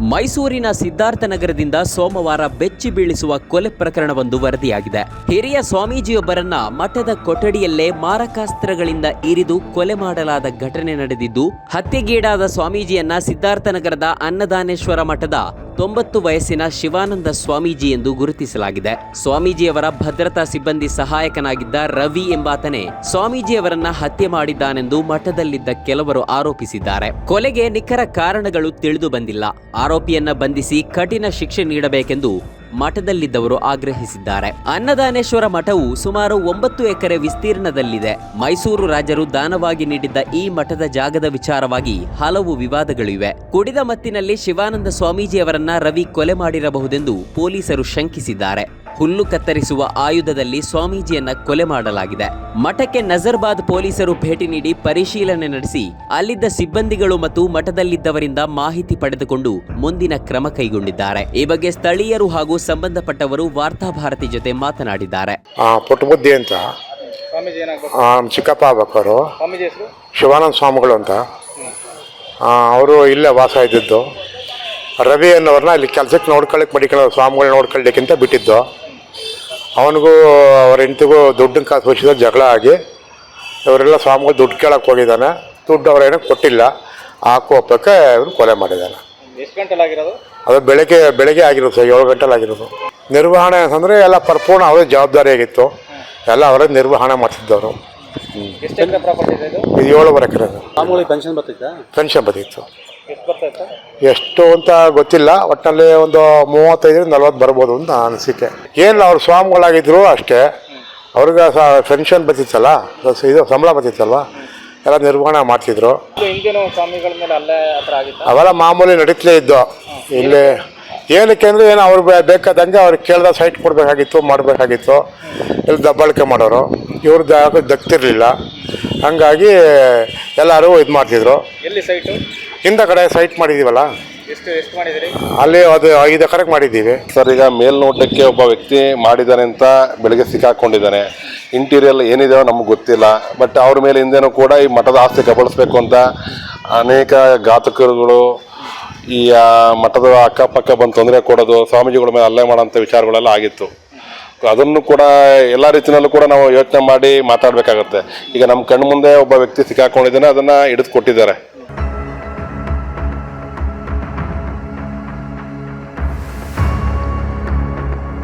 ಮೈಸೂರಿನ ಸಿದ್ಧಾರ್ಥನಗರದಿಂದ ಸೋಮವಾರ ಬೆಚ್ಚಿ ಬೀಳಿಸುವ ಕೊಲೆ ಪ್ರಕರಣವೊಂದು ವರದಿಯಾಗಿದೆ. ಹಿರಿಯ ಸ್ವಾಮೀಜಿಯೊಬ್ಬರನ್ನ ಮಠದ ಕೊಠಡಿಯಲ್ಲೇ ಮಾರಕಾಸ್ತ್ರಗಳಿಂದ ಇರಿದು ಕೊಲೆ ಮಾಡಲಾದ ಘಟನೆ ನಡೆದಿದ್ದು, ಹತ್ಯೆಗೀಡಾದ ಸ್ವಾಮೀಜಿಯನ್ನ ಸಿದ್ಧಾರ್ಥನಗರದ ಅನ್ನದಾನೇಶ್ವರ ಮಠದ ತೊಂಬತ್ತು ವಯಸ್ಸಿನ ಶಿವಾನಂದ ಸ್ವಾಮೀಜಿ ಎಂದು ಗುರುತಿಸಲಾಗಿದೆ. ಸ್ವಾಮೀಜಿಯವರ ಭದ್ರತಾ ಸಿಬ್ಬಂದಿ ಸಹಾಯಕನಾಗಿದ್ದ ರವಿ ಎಂಬಾತನೇ ಸ್ವಾಮೀಜಿಯವರನ್ನ ಹತ್ಯೆ ಮಾಡಿದ್ದಾನೆಂದು ಮಠದಲ್ಲಿದ್ದ ಕೆಲವರು ಆರೋಪಿಸಿದ್ದಾರೆ. ಕೊಲೆಗೆ ನಿಖರ ಕಾರಣಗಳು ತಿಳಿದು ಬಂದಿಲ್ಲ. ಆರೋಪಿಯನ್ನ ಬಂಧಿಸಿ ಕಠಿಣ ಶಿಕ್ಷೆ ನೀಡಬೇಕೆಂದು ಮಠದಲ್ಲಿದ್ದವರು ಆಗ್ರಹಿಸಿದ್ದಾರೆ. ಅನ್ನದಾನೇಶ್ವರ ಮಠವು ಸುಮಾರು ಒಂಬತ್ತು ಎಕರೆ ವಿಸ್ತೀರ್ಣದಲ್ಲಿದೆ. ಮೈಸೂರು ರಾಜರು ದಾನವಾಗಿ ನೀಡಿದ್ದ ಈ ಮಠದ ಜಾಗದ ವಿಚಾರವಾಗಿ ಹಲವು ವಿವಾದಗಳಿವೆ. ಕುಡಿದ ಮತ್ತಿನಲ್ಲಿ ಶಿವಾನಂದ ಸ್ವಾಮೀಜಿಯವರನ್ನ ರವಿ ಕೊಲೆ ಮಾಡಿರಬಹುದೆಂದು ಪೊಲೀಸರು ಶಂಕಿಸಿದ್ದಾರೆ. ಹುಲ್ಲು ಕತ್ತರಿಸುವ ಆಯುಧದಲ್ಲಿ ಸ್ವಾಮೀಜಿಯನ್ನ ಕೊಲೆ ಮಾಡಲಾಗಿದೆ. ಮಠಕ್ಕೆ ನಜರ್ಬಾದ್ ಪೊಲೀಸರು ಭೇಟಿ ನೀಡಿ ಪರಿಶೀಲನೆ ನಡೆಸಿ ಅಲ್ಲಿದ್ದ ಸಿಬ್ಬಂದಿಗಳು ಮತ್ತು ಮಠದಲ್ಲಿದ್ದವರಿಂದ ಮಾಹಿತಿ ಪಡೆದುಕೊಂಡು ಮುಂದಿನ ಕ್ರಮ ಕೈಗೊಂಡಿದ್ದಾರೆ. ಈ ಬಗ್ಗೆ ಸ್ಥಳೀಯರು ಹಾಗೂ ಸಂಬಂಧಪಟ್ಟವರು ವಾರ್ತಾಭಾರತಿ ಜೊತೆ ಮಾತನಾಡಿದ್ದಾರೆ. ಅಂತ. ಸ್ವಾಮೀಜಿ ಏನಾಗ್ಬೇಕು? ಆ, ಚಿಕ್ಕಪ್ಪ ಶಿವಾನಂದ ಸ್ವಾಮಿಗಳು ಅಂತ. ಅವರು ಇಲ್ಲೇ ವಾಸ ಇದ್ದಿದ್ದು. ರವಿ ಅನ್ನೋರನ್ನ ಇಲ್ಲಿ ಕೆಲಸಕ್ಕೆ ನೋಡ್ಕೊಳ್ಳಿಕ್ಕೆ ಮಡಿಕೊಳ್ಳೋ ಸ್ವಾಮಿಗಳು ನೋಡ್ಕೊಳ್ಳಿಕ್ಕಿಂತ ಬಿಟ್ಟಿದ್ದು. ಅವನಿಗೂ ಅವ್ರ ಹೆಂಡತಿಗೂ ದುಡ್ಡಿನ ಕಾಸು ವಿಷಯದ ಜಗಳ ಆಗಿ ಇವರೆಲ್ಲ ಸ್ವಾಮಿಗಳು ದುಡ್ಡು ಕೇಳಕ್ಕೆ ಹೋಗಿದ್ದಾನೆ. ದುಡ್ಡು ಅವ್ರೇನೋ ಕೊಟ್ಟಿಲ್ಲ. ಆ ಕೋಪಕ್ಕೆ ಇವ್ನು ಕೊಲೆ ಮಾಡಿದ್ದಾನೆ. ಎಷ್ಟು ಗಂಟೆಲಿ ಆಗಿರೋದು? ಅದು ಬೆಳಗ್ಗೆ ಬೆಳಗ್ಗೆ ಆಗಿರೋದು ಸರ್ ಏಳು ಗಂಟೆಲಿ ಆಗಿರೋದು. ನಿರ್ವಹಣೆ ಅಂತಂದರೆ ಎಲ್ಲ ಪರಿಪೂರ್ಣ ಅವರೇ ಜವಾಬ್ದಾರಿ ಆಗಿತ್ತು. ಎಲ್ಲ ಅವರೇ ನಿರ್ವಹಣೆ ಮಾಡ್ತಿದ್ದವರು. ಎಷ್ಟು ಎಕರೆ ಪ್ರಾಪರ್ಟಿ ಇದು ಇದು? ಏಳುವರೆ ಎಕರೆ. ಪೆನ್ಷನ್ ಬರ್ತಿತ್ತು ಎಷ್ಟು ಅಂತ ಗೊತ್ತಿಲ್ಲ ಒಟ್ಟಿನಲ್ಲಿ ಒಂದು ಮೂವತ್ತೈದರಿಂದ ನಲ್ವತ್ತು ಬರ್ಬೋದು ಅಂತ ಅನಿಸಿಕೆ. ಏನಿಲ್ಲ ಅವ್ರು ಸ್ವಾಮಿಗಳಾಗಿದ್ರು ಅಷ್ಟೇ ಅವ್ರಿಗೆ ಸಹ ಪೆನ್ಷನ್ ಬರ್ತಿತ್ತಲ್ಲ ಇದು ಸಂಬಳ ಬರ್ತಿತ್ತಲ್ವ ಎಲ್ಲ ನಿರ್ವಹಣೆ ಮಾಡ್ತಿದ್ರು. ಅವೆಲ್ಲ ಮಾಮೂಲಿ ನಡೀತಲೇ ಇದ್ದು ಇಲ್ಲಿ ಏನಕ್ಕೆ ಅಂದರೆ ಏನು ಅವ್ರು ಬೇ- ಬೇಕಾದಂಗೆ ಅವ್ರಿಗೆ ಕೇಳ್ದ ಸೈಟ್ ಕೊಡಬೇಕಾಗಿತ್ತು ಮಾಡಬೇಕಾಗಿತ್ತು. ಇಲ್ಲಿ ದಬ್ಬಾಳಿಕೆ ಮಾಡೋರು. ಇವ್ರದ್ದು ಯಾಕೋ ದಕ್ತಿರ್ಲಿಲ್ಲ. ಹಂಗಾಗಿ ಎಲ್ಲರೂ ಇದು ಮಾಡ್ತಿದ್ರು. ಎಲ್ಲಿ ಸೈಟು ಹಿಂದ ಕಡೆ ಸೈಟ್ ಮಾಡಿದ್ದೀವಲ್ಲ ಎಷ್ಟು ಎಷ್ಟು ಮಾಡಿದಿರಿ? ಅಲ್ಲಿ ಅದು ಐದು ಎಕರೆಗೆ ಮಾಡಿದ್ದೀವಿ. ಸರ್ ಈಗ ಮೇಲ್ನೋಟಕ್ಕೆ ಒಬ್ಬ ವ್ಯಕ್ತಿ ಮಾಡಿದ್ದಾನೆ ಅಂತ ಬೆಳಗ್ಗೆ ಸಿಕ್ಕಾಕೊಂಡಿದ್ದಾನೆ. ಇಂಟೀರಿಯಲ್ ಏನಿದೆಯೋ ನಮ್ಗೆ ಗೊತ್ತಿಲ್ಲ. ಬಟ್ ಅವ್ರ ಮೇಲೆ ಹಿಂದೆನೂ ಕೂಡ ಈ ಮಠದ ಆಸ್ತಿ ಕಬಳಿಸ್ಬೇಕು ಅಂತ ಅನೇಕ ಘಾತಕರುಗಳು ಈ ಮಠದ ಅಕ್ಕಪಕ್ಕ ಬಂದು ತೊಂದರೆ ಕೊಡೋದು, ಸ್ವಾಮೀಜಿಗಳ ಮೇಲೆ ಅಲ್ಲೇ ಮಾಡೋಂಥ ವಿಚಾರಗಳೆಲ್ಲ ಆಗಿತ್ತು. ಅದನ್ನು ಕೂಡ ಎಲ್ಲ ರೀತಿಯಲ್ಲೂ ಕೂಡ ನಾವು ಯೋಚನೆ ಮಾಡಿ ಮಾತಾಡಬೇಕಾಗತ್ತೆ. ಈಗ ನಮ್ಮ ಕಣ್ಣು ಮುಂದೆ ಒಬ್ಬ ವ್ಯಕ್ತಿ ಸಿಕ್ಕಾಕೊಂಡಿದ್ದಾನೆ, ಅದನ್ನು ಹಿಡಿದು ಕೊಟ್ಟಿದ್ದಾರೆ.